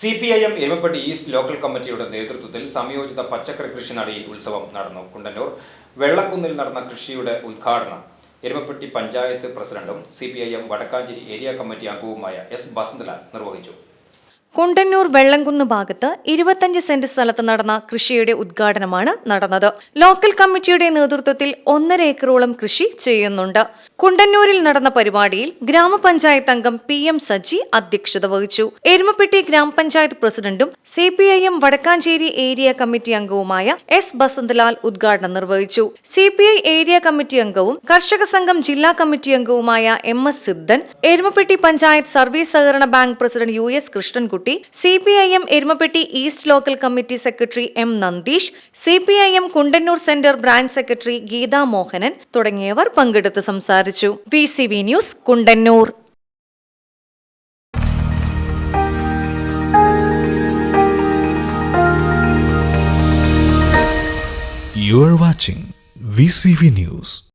C P I M Erumapetty east local കമ്മിറ്റിയുടെ നേതൃത്വത്തിൽ സംയോജിത പച്ചക്കറി കൃഷി നടയിൽ ഉത്സവം നടന്നു. കുണ്ടന്നൂർ വെള്ളക്കുന്നിൽ നടന്ന കൃഷിയുടെ ഉദ്ഘാടനം എരുമപ്പെട്ടി പഞ്ചായത്ത് പ്രസിഡന്റും C P I M Vadakkanchery area committee അംഗവുമായ എസ് ബസന്തലാൽ നിർവഹിച്ചു. കുണ്ടന്നൂർ വെള്ളംകുന്ന് ഭാഗത്ത് ഇരുപത്തഞ്ച് സെന്റ് സ്ഥലത്ത് നടന്ന കൃഷിയുടെ ഉദ്ഘാടനമാണ് നടന്നത്. ലോക്കൽ കമ്മിറ്റിയുടെ നേതൃത്വത്തിൽ ഒന്നര ഏക്കറോളം കൃഷി ചെയ്യുന്നുണ്ട്. കുണ്ടന്നൂരിൽ നടന്ന പരിപാടിയിൽ ഗ്രാമപഞ്ചായത്ത് അംഗം പി എം സജി അധ്യക്ഷത വഹിച്ചു. എരുമപ്പെട്ടി ഗ്രാമപഞ്ചായത്ത് പ്രസിഡന്റും C P I M Vadakkanchery area committee അംഗവുമായ എസ് ബസന്തലാൽ ഉദ്ഘാടനം നിർവഹിച്ചു. C P I area committee അംഗവും കർഷക സംഘം ജില്ലാ കമ്മിറ്റി അംഗവുമായ M S Sidhan Erumapetty panchayat service സഹകരണ bank president U S Krishnankutty C P I M Erumapetty east local committee secretary M Nandeesh C P I M Kundannur centre branch secretary Geetha Mohanan തുടങ്ങിയവർ പങ്കെടുത്ത് സംസാരിച്ചു V C V news Kundannur You are watching VCV News.